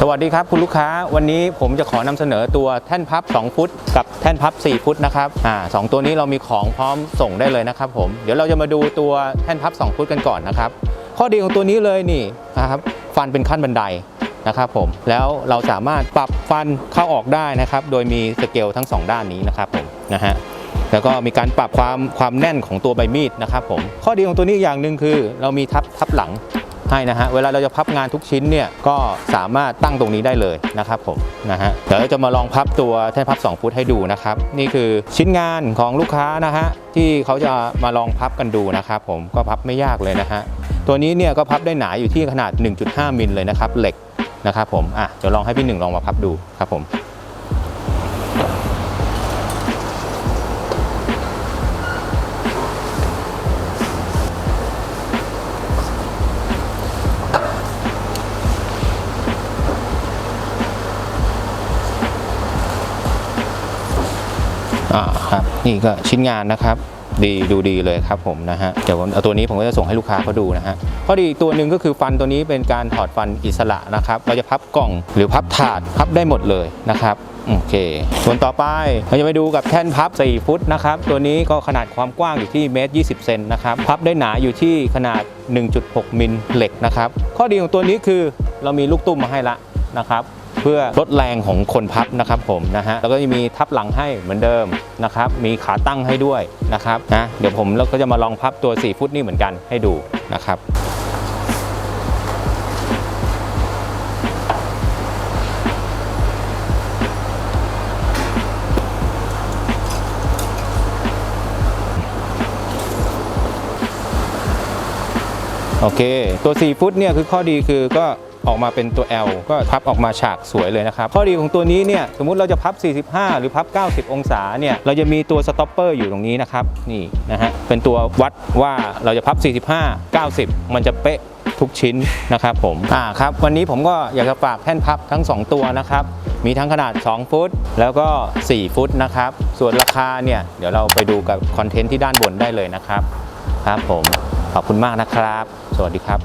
สวัสดีครับคุณลูกค้าวันนี้ผมจะขอนำเสนอตัวแท่นพับ 2 ฟุต กับแท่นพับ 4 ฟุตนะครับอ่าสองตัวนี้เรามีของพร้อมส่งได้เลยนะครับผมเดี๋ยวเราจะมาดูตัวแท่นพับ 2 ฟุตกันก่อนนะครับ ข้อดีของตัวนี้เลยนี่นะครับฟันเป็นขั้นบันไดนะครับผมแล้วเราสามารถปรับฟันเข้าออกได้นะครับ โดยมีสเกลทั้ง 2 ด้านนี้นะครับผมนะฮะแล้วก็มีการปรับความความแน่นของตัวใบมีดนะครับผมข้อดีของตัวนี้อย่างหนึ่งคือ เรามีทับทับหลัง ให้นะฮะเวลาเราจะพับงานทุกชิ้นเนี่ยก็สามารถตั้งตรงนี้ได้เลยนะครับผมนะฮะเดี๋ยวเราจะมาลองพับตัวแท่นพับ 2 ฟุตให้ดูนะครับ นี่คือชิ้นงานของลูกค้านะฮะที่เขาจะมาลองพับกันดูนะครับผมก็พับไม่ยากเลยนะฮะตัวนี้เนี่ยก็พับได้หนาอยู่ที่ขนาด 1.5 มิลเลยนะครับเหล็กนะครับผมอะเดี๋ยวลองให้พี่หนึ่งลองมาพับดูครับผม อ่าครับนี่ก็ชิ้นงานนะครับดีดูดีเลยครับผมนะฮะเดี๋ยวเอาตัวนี้ผมก็จะส่งให้ลูกค้าเขาดูนะฮะข้อดีตัวหนึ่งก็คือฟันตัวนี้เป็นการถอดฟันอิสระนะครับเราจะพับกล่องหรือพับถาดพับได้หมดเลยนะครับโอเค ส่วนต่อไปเราจะไปดูกับแท่นพับ 4 ฟุตนะครับ ตัวนี้ก็ขนาดความกว้างอยู่ที่เมตร 20 เซนนะครับ พับได้หนาอยู่ที่ขนาด 1.6 มิลเหล็กนะครับ ข้อดีของตัวนี้คือเรามีลูกตุ้มมาให้ละนะครับ พื่อลดแรงของคนพับนะครับผมนะฮะแล้วก็จะมีทับหลังให้เหมือนเดิมนะครับมีขาตั้งให้ด้วยนะครับนะเดี๋ยวผมแล้วก็จะมาลองพับตัว 4 ฟุตนี่เหมือนกันให้ดูนะครับโอเค ตัว 4 ฟุตเนี่ยคือข้อดีคือก็ ออกมาเป็นตัว L ก็พับออกมาฉากสวยเลยนะครับข้อดีของตัวนี้เนี่ยสมมุติเราจะพับ 45 หรือพับ 90 องศาเนี่ยเราจะมีตัวสต็อปเปอร์อยู่ตรงนี้นะครับนี่นะฮะเป็นตัววัดว่าเราจะพับ 45 90 มันจะเป๊ะทุกชิ้นนะครับผมอ่าครับวันนี้ผมก็อยากจะฝากแท่นพับทั้ง 2 ตัวนะครับ มีทั้งขนาด 2 ฟุต แล้วก็ 4 ฟุตนะครับ ส่วนราคาเนี่ย เดี๋ยวเราไปดูกับคอนเทนต์ที่ด้านบนได้เลยนะครับ ครับผม ขอบคุณมากนะครับ สวัสดีครับ